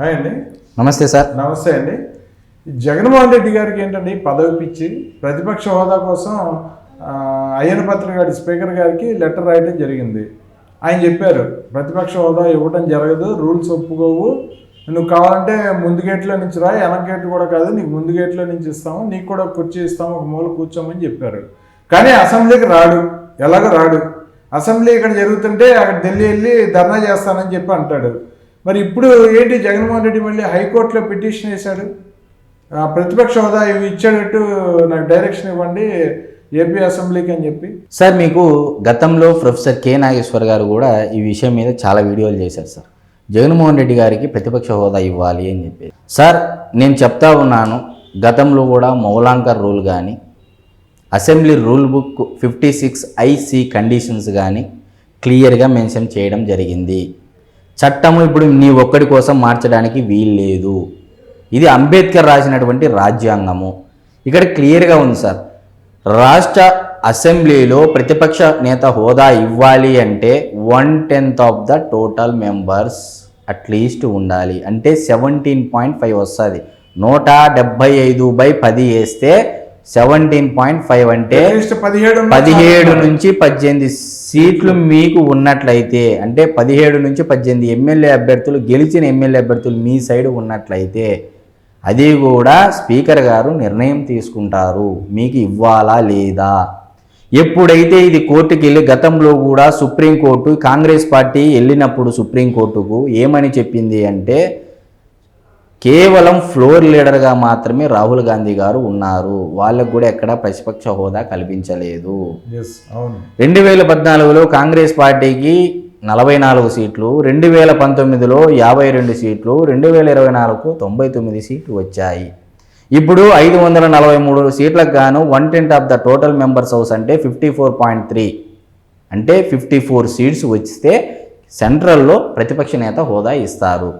Hi అండి. నమస్తే sir. నమస్తే అండి. జగన్మోహన్ రెడ్డి గారికి ఏంటండి పదవి పిచ్చి ప్రతిపక్ష హోదా కోసం అయ్యన పత్రిక గారి స్పీకర్ గారికి లెటర్ రాయడం జరిగింది. ఆయన చెప్పారు ప్రతిపక్ష హోదా ఇవ్వడం జరగదు రూల్స్ ఒప్పుకోవు నువ్వు కావాలంటే ముందు గేట్లో నుంచి రా వెనక గేట్ కూడా కాదు నీకు ముందు గేట్లో నుంచి ఇస్తాము నీకు కూడా కుర్చీ ఇస్తాము ఒక మూల కూర్చోమని చెప్పారు. కానీ అసెంబ్లీకి రాడు ఎలాగ రాడు. అసెంబ్లీ ఇక్కడ జరుగుతుంటే అక్కడ ఢిల్లీ వెళ్ళి ధర్నా చేస్తానని చెప్పి అంటాడు. మరి ఇప్పుడు ఏంటి జగన్మోహన్ రెడ్డి మళ్ళీ హైకోర్టులో పిటిషన్ వేశాడు? ప్రతిపక్ష హోదా ఇవి ఇచ్చేటట్టు నాకు డైరెక్షన్ ఇవ్వండి ఏపీ అసెంబ్లీకి అని చెప్పి. సార్ మీకు గతంలో ప్రొఫెసర్ కె నాగేశ్వర్ గారు కూడా ఈ విషయం మీద చాలా వీడియోలు చేశారు సార్. జగన్మోహన్ రెడ్డి గారికి ప్రతిపక్ష హోదా ఇవ్వాలి అని చెప్పి సార్ నేను చెప్తా ఉన్నాను గతంలో కూడా మౌలాంకర్ రూల్ కానీ assembly rule book fifty six IC conditions కానీ క్లియర్గా మెన్షన్ చేయడం జరిగింది. చట్టము ఇప్పుడు నీ ఒక్కడి కోసం మార్చడానికి వీల్లేదు. ఇది అంబేద్కర్ రాసినటువంటి రాజ్యాంగము. ఇక్కడ క్లియర్గా ఉంది సార్. రాష్ట్ర అసెంబ్లీలో ప్రతిపక్ష నేత హోదా ఇవ్వాలి అంటే one tenth of the total members at least ఉండాలి. అంటే సెవెంటీన్ పాయింట్ ఫైవ్ వస్తుంది. నూట డెబ్బై ఐదు బై పది వేస్తే సెవెంటీన్ పాయింట్ ఫైవ్ అంటే పదిహేడు పదిహేడు నుంచి పద్దెనిమిది సీట్లు మీకు ఉన్నట్లయితే అంటే పదిహేడు నుంచి పద్దెనిమిది ఎమ్మెల్యే అభ్యర్థులు గెలిచిన ఎమ్మెల్యే అభ్యర్థులు మీ సైడ్ ఉన్నట్లయితే అది కూడా స్పీకర్ గారు నిర్ణయం తీసుకుంటారు. మీకు ఇవ్వాలా లేదా? ఎప్పుడైతే ఇది కోర్టుకి వెళ్ళి గతంలో కూడా సుప్రీంకోర్టు కాంగ్రెస్ పార్టీ వెళ్ళినప్పుడు సుప్రీంకోర్టుకు ఏమని చెప్పింది అంటే కేవలం ఫ్లోర్ లీడర్గా మాత్రమే రాహుల్ గాంధీ గారు ఉన్నారు. వాళ్ళకు కూడా ఎక్కడా ప్రతిపక్ష హోదా కల్పించలేదు. రెండు వేల పద్నాలుగులో కాంగ్రెస్ పార్టీకి నలభై నాలుగు సీట్లు రెండు వేల పంతొమ్మిదిలో యాభై రెండు సీట్లు రెండు వేల ఇరవై నాలుగుకు తొంభై తొమ్మిది సీట్లు వచ్చాయి. ఇప్పుడు ఐదు వందల నలభై మూడు సీట్లకు గాను one tenth of the total members house అంటే ఫిఫ్టీ ఫోర్ పాయింట్ త్రీ. అంటే ఫిఫ్టీ ఫోర్ సీట్స్ వస్తే సెంట్రల్లో ప్రతిపక్ష నేత హోదా ఇస్తారు.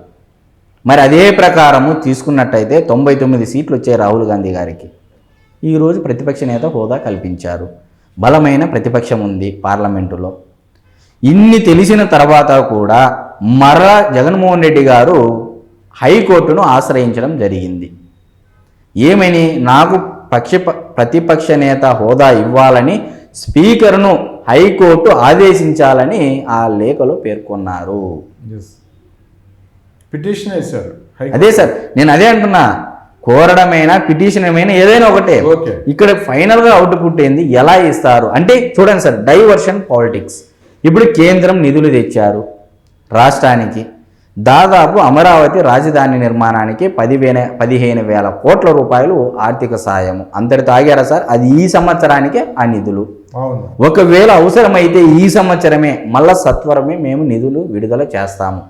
మరి అదే ప్రకారము తీసుకున్నట్టయితే తొంభై తొమ్మిది సీట్లు వచ్చాయి రాహుల్ గాంధీ గారికి. ఈరోజు ప్రతిపక్ష నేత హోదా కల్పించారు. బలమైన ప్రతిపక్షం ఉంది పార్లమెంటులో. ఇన్ని తెలిసిన తర్వాత కూడా మరలా జగన్మోహన్ రెడ్డి గారు హైకోర్టును ఆశ్రయించడం జరిగింది. ఏమని? నాకు పక్ష ప్రతిపక్ష నేత హోదా ఇవ్వాలని స్పీకర్ను హైకోర్టు ఆదేశించాలని ఆ లేఖలో పేర్కొన్నారు. ఎస్ పిటిషన్ వేశారు అదే సార్ నేను అదే అంటున్నా. కోరడమైనా పిటిషన్ ఏమైనా ఏదైనా ఒకటే. ఇక్కడ ఫైనల్గా అవుట్పుట్ ఏంది ఎలా ఇస్తారు? అంటే చూడండి సార్ డైవర్షన్ పాలిటిక్స్ ఇప్పుడు కేంద్రం నిధులు తెచ్చారు రాష్ట్రానికి. దాదాపు అమరావతి రాజధాని నిర్మాణానికి పదివేల పదిహేను వేల కోట్ల రూపాయలు ఆర్థిక సాయము. అంతటితో ఆగారా సార్? అది ఈ సంవత్సరానికే ఆ నిధులు. ఒకవేళ అవసరమైతే ఈ సంవత్సరమే మళ్ళా సత్వరమే మేము నిధులు విడుదల చేస్తాము.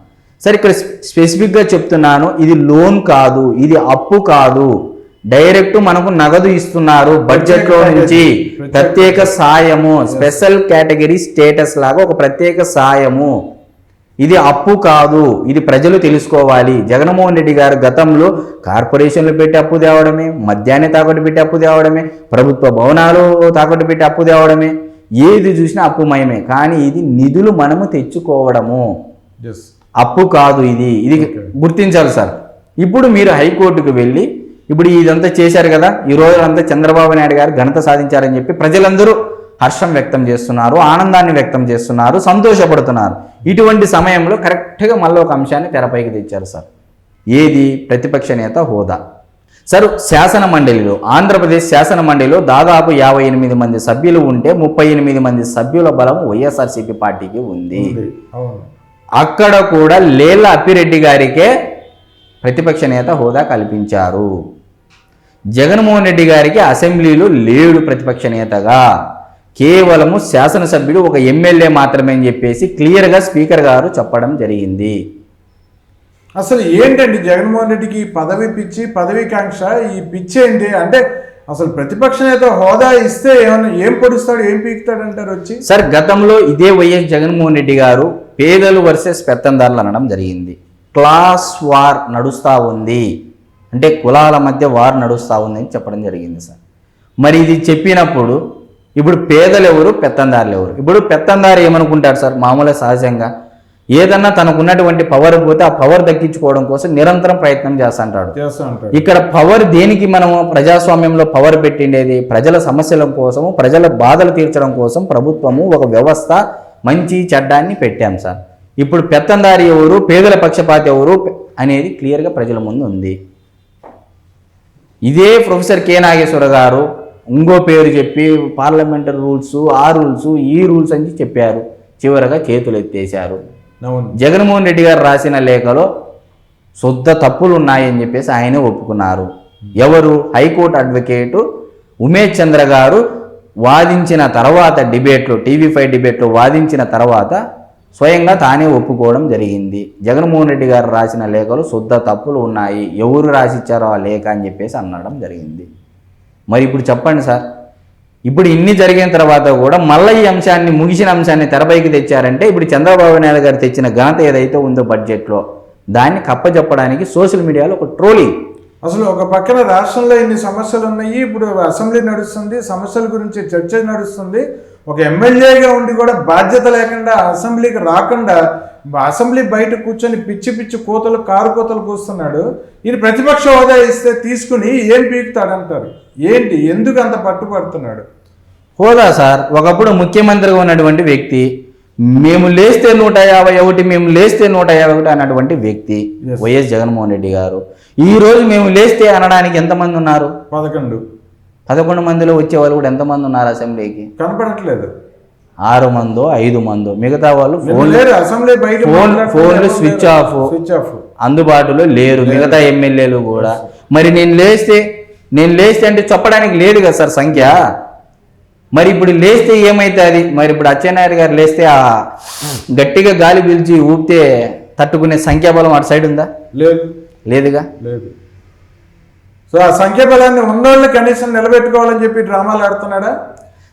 సరే ఇక్కడ స్పెసిఫిక్గా చెప్తున్నాను ఇది లోన్ కాదు ఇది అప్పు కాదు. డైరెక్ట్ మనకు నగదు ఇస్తున్నారు బడ్జెట్లో నుంచి. ప్రత్యేక సాయము స్పెషల్ కేటగిరీ స్టేటస్ లాగా ఒక ప్రత్యేక సాయము. ఇది అప్పు కాదు ఇది ప్రజలు తెలుసుకోవాలి. జగన్మోహన్ రెడ్డి గారు గతంలో కార్పొరేషన్లు పెట్టి అప్పు తేవడమే మద్యాన్ని తాకట్టు పెట్టి అప్పు తేవడమే ప్రభుత్వ భవనాలు తాకట్టు పెట్టి అప్పు తేవడమే. ఏది చూసినా అప్పుమయమే కానీ ఇది నిధులు మనము తెచ్చుకోవడము. అప్పు కాదు ఇది. ఇది గుర్తించాలి సార్. ఇప్పుడు మీరు హైకోర్టుకు వెళ్ళి ఇప్పుడు ఇదంతా చేశారు కదా ఈ రోజులంతా చంద్రబాబు నాయుడు గారు ఘనత సాధించారని చెప్పి ప్రజలందరూ హర్షం వ్యక్తం చేస్తున్నారు ఆనందాన్ని వ్యక్తం చేస్తున్నారు సంతోషపడుతున్నారు. ఇటువంటి సమయంలో కరెక్ట్గా మళ్ళీ ఒక అంశాన్ని తెరపైకి తెచ్చారు సార్. ఏది? ప్రతిపక్ష నేత హోదా. సార్ శాసన మండలిలో ఆంధ్రప్రదేశ్ శాసన మండలిలో దాదాపు యాభై ఎనిమిది మంది సభ్యులు ఉంటే ముప్పై ఎనిమిది మంది సభ్యుల బలం వైఎస్ఆర్సీపీ పార్టీకి ఉంది. అక్కడ కూడా లేళ్ళ అప్పిరెడ్డి గారికే ప్రతిపక్ష నేత హోదా కల్పించారు. జగన్మోహన్ రెడ్డి గారికి అసెంబ్లీలో లేడు ప్రతిపక్ష నేతగా. కేవలము శాసనసభ్యుడు ఒక ఎమ్మెల్యే మాత్రమే అని చెప్పేసి క్లియర్గా స్పీకర్ గారు చెప్పడం జరిగింది. అసలు ఏంటండి జగన్మోహన్ రెడ్డికి పదవి పిచ్చి పదవి కాంక్ష ఈ పిచ్చి ఏంటి? అంటే అసలు ప్రతిపక్ష నేత హోదా ఇస్తే ఏమన్నా ఏం పొడుస్తాడు ఏం పీకుతాడు అంటారు వచ్చి? సార్ గతంలో ఇదే వైఎస్ జగన్మోహన్ రెడ్డి గారు పేదలు వర్సెస్ పెత్తందారులు అనడం జరిగింది. క్లాస్ వార్ నడుస్తూ ఉంది. అంటే కులాల మధ్య వార్ నడుస్తూ ఉంది అని చెప్పడం జరిగింది సార్. మరి ఇది చెప్పినప్పుడు ఇప్పుడు పేదలు ఎవరు పెత్తందారులు ఎవరు ఇప్పుడు పెత్తందారు ఏమనుకుంటారు సార్? మామూలుగా సహజంగా ఏదన్నా తనకున్నటువంటి పవర్ పోతే ఆ పవర్ దక్కించుకోవడం కోసం నిరంతరం ప్రయత్నం చేస్తుంటాడు. ఇక్కడ పవర్ దేనికి మనము ప్రజాస్వామ్యంలో పవర్ పెట్టిండేది? ప్రజల సమస్యల కోసము ప్రజల బాధలు తీర్చడం కోసం ప్రభుత్వము ఒక వ్యవస్థ మంచి చెడ్డాన్ని పెట్టాం సార్. ఇప్పుడు పెత్తందారి ఎవరు పేదల పక్షపాతి ఎవరు అనేది క్లియర్గా ప్రజల ముందు ఉంది. ఇదే ప్రొఫెసర్ కె నాగేశ్వర గారు ఇంకో పేరు చెప్పి పార్లమెంటరీ రూల్స్ ఆ రూల్స్ ఈ రూల్స్ అని చెప్పారు. చివరగా చేతులు ఎత్తేశారు. జగన్మోహన్ రెడ్డి గారు రాసిన లేఖలో శుద్ధ తప్పులు ఉన్నాయని చెప్పేసి ఆయనే ఒప్పుకున్నారు. ఎవరు? హైకోర్టు అడ్వకేటు ఉమేష్ చంద్ర గారు వాదించిన తర్వాత డిబేట్లు టీవీ ఫైవ్ డిబేట్లు వాదించిన తర్వాత స్వయంగా తానే ఒప్పుకోవడం జరిగింది. జగన్మోహన్ రెడ్డి గారు రాసిన లేఖలు శుద్ధ తప్పులు ఉన్నాయి. ఎవరు రాసిచ్చారో ఆ లేఖ అని చెప్పేసి అనడం జరిగింది. మరి ఇప్పుడు చెప్పండి సార్. ఇప్పుడు ఇన్ని జరిగిన తర్వాత కూడా మళ్ళీ ఈ అంశాన్ని ముగిసిన అంశాన్ని తెరపైకి తెచ్చారంటే ఇప్పుడు చంద్రబాబు నాయుడు గారు తెచ్చిన ఘనత ఏదైతే ఉందో బడ్జెట్లో దాన్ని కప్పచెప్పడానికి సోషల్ మీడియాలో ఒక ట్రోలింగ్ అసలు ఒక పక్కన రాష్ట్రంలో ఇన్ని సమస్యలు ఉన్నాయి ఇప్పుడు అసెంబ్లీ నడుస్తుంది సమస్యల గురించి చర్చ నడుస్తుంది. ఒక ఎమ్మెల్యేగా ఉండి కూడా బాధ్యత లేకుండా అసెంబ్లీకి రాకుండా అసెంబ్లీ బయట కూర్చొని పిచ్చి పిచ్చి కోతలు కారు కోతలు కూస్తున్నాడు. ఈయన ప్రతిపక్ష హోదా ఇస్తే తీసుకుని ఏం పీకుతాడంటారు? ఏంటి? ఎందుకు అంత పట్టుపడుతున్నాడు హోదా సార్ ఒకప్పుడు ముఖ్యమంత్రిగా ఉన్నటువంటి వ్యక్తి మేము లేస్తే నూట యాభై ఒకటి మేము లేస్తే నూట యాభై ఒకటి అన్నటువంటి వ్యక్తి. వైఎస్ జగన్మోహన్ రెడ్డి గారు. ఈ రోజు మేము లేస్తే అనడానికి ఎంతమంది ఉన్నారు? పదకొండు. పదకొండు మందిలో వచ్చే వాళ్ళు కూడా ఎంతమంది ఉన్నారు అసెంబ్లీకి? కనపడట్లేదు. ఆరు మందో ఐదు మందో? మిగతా వాళ్ళు ఫోన్ ఫోన్- ఫోన్లు స్విచ్. ఆఫ్. Switch off. అందుబాటులో లేరు మిగతా ఎమ్మెల్యేలు కూడా. మరి నేను లేస్తే నేను లేస్తే అంటే చెప్పడానికి లేదు కదా సార్ సంఖ్య? మరి ఇప్పుడు లేస్తే ఏమవుతుంది మరి ఇప్పుడు అచ్చెన్నాయుడు గారు లేస్తే ఆ గట్టిగా గాలి పీల్చి ఊపితే తట్టుకునే సంఖ్యాబలం అటు సైడ్ ఉందా? లేదు. లేదుగా? లేదు. సో ఆ సంఖ్యాబలాన్ని ఉన్నోళ్ళు కనీసం నిలబెట్టుకోవాలని చెప్పి డ్రామాలు ఆడుతున్నాడా?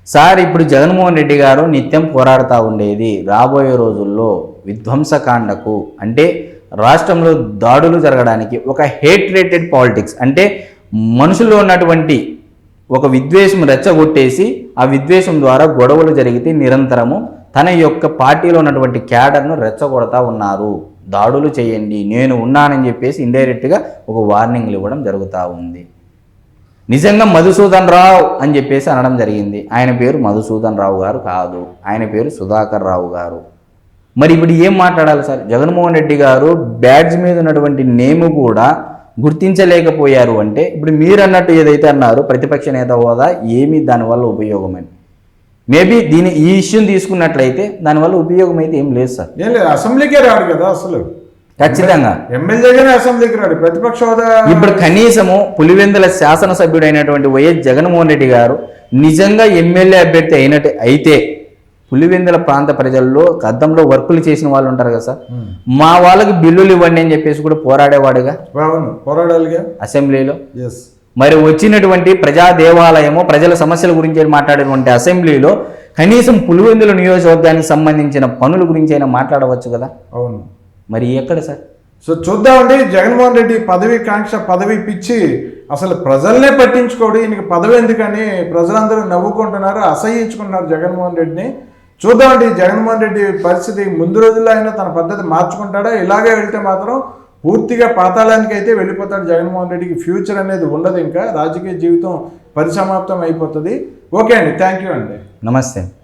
సార్ ఇప్పుడు జగన్మోహన్ రెడ్డి గారు నిత్యం పోరాడుతూ ఉండేది రాబోయే రోజుల్లో విధ్వంసకాండకు. అంటే రాష్ట్రంలో దాడులు జరగడానికి ఒక హేట్ రేటెడ్ పాలిటిక్స్ అంటే మనుషుల్లో ఉన్నటువంటి ఒక విద్వేషం రెచ్చగొట్టేసి ఆ విద్వేషం ద్వారా గొడవలు జరిగితే నిరంతరము తన యొక్క పార్టీలో ఉన్నటువంటి క్యాడర్ను రెచ్చగొడతా ఉన్నారు. దాడులు చేయండి నేను ఉన్నానని చెప్పేసి ఇండైరెక్ట్గా ఒక వార్నింగ్లు ఇవ్వడం జరుగుతూ ఉంది. నిజంగా మధుసూదన్ రావు అని చెప్పేసి అనడం జరిగింది. ఆయన పేరు మధుసూదన్ రావు గారు కాదు. ఆయన పేరు సుధాకర్ రావు గారు. మరి ఇప్పుడు ఏం మాట్లాడాలి సార్? జగన్మోహన్ రెడ్డి గారు బ్యాడ్జ్ మీద ఉన్నటువంటి నేమ్ కూడా గుర్తించలేకపోయారు అంటే ఇప్పుడు మీరు అన్నట్టు ఏదైతే అన్నారు ప్రతిపక్ష నేత హోదా ఏమీ దానివల్ల ఉపయోగమని మేబీ దీని ఈ ఇష్యూని తీసుకున్నట్లయితే దానివల్ల ఉపయోగం అయితే ఏం లేదు సార్. ఏం లేదు అసెంబ్లీకే రాడు కదా అసలు. ఖచ్చితంగా. ఎమ్మెల్యేగానే అసెంబ్లీకి రాడు ప్రతిపక్ష హోదా. ఇప్పుడు కనీసము పులివెందుల శాసనసభ్యుడైనటువంటి వైఎస్ జగన్మోహన్ రెడ్డి గారు నిజంగా ఎమ్మెల్యే అభ్యర్థి అయినట్టు అయితే పులివెందుల ప్రాంత ప్రజల్లో గద్దంలో వర్కులు చేసిన వాళ్ళు ఉంటారు కదా సార్. మా వాళ్ళకి బిల్లులు ఇవ్వండి అని చెప్పేసి కూడా పోరాడేవాడుగా. అవును పోరాడాలిగా? అసెంబ్లీలో. మరి వచ్చినటువంటి ప్రజా దేవాలయము ప్రజల సమస్యల గురించి మాట్లాడేటువంటి అసెంబ్లీలో కనీసం పులివెందుల నియోజకవర్గానికి సంబంధించిన పనుల గురించి అయినా మాట్లాడవచ్చు కదా. అవును. మరి ఎక్కడ సార్? సో చూద్దామండి జగన్మోహన్ రెడ్డి పదవి కాంక్ష పదవి పిచ్చి అసలు ప్రజల్నే పట్టించుకోడు ఈయనకి పదవి ఎందుకని ప్రజలందరూ నవ్వుకుంటున్నారు అసహ్యించుకుంటున్నారు జగన్మోహన్ రెడ్డిని. చూద్దామండి జగన్మోహన్ రెడ్డి పరిస్థితి ముందు రోజుల్లో అయినా తన పద్ధతి మార్చుకుంటాడా? ఇలాగే వెళ్తే మాత్రం పూర్తిగా పాతాళానికి అయితే వెళ్ళిపోతాడు జగన్మోహన్ రెడ్డికి. ఫ్యూచర్ అనేది ఉండదు ఇంకా. రాజకీయ జీవితం పరిసమాప్తం అయిపోతుంది. ఓకే అండి థ్యాంక్ యూ అండి. నమస్తే.